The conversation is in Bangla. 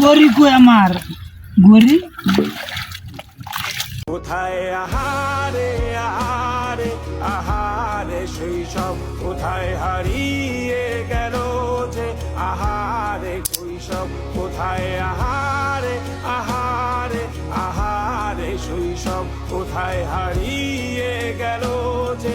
গরি কই আমার? গরি? কোথায় আহারে আহারে আহারে শৈশব কোথায় হারিয়ে গেল যে আহারে শৈশব কোথায় আহারে আহারে আহারে শৈশব কোথায় হারিয়ে গেল যে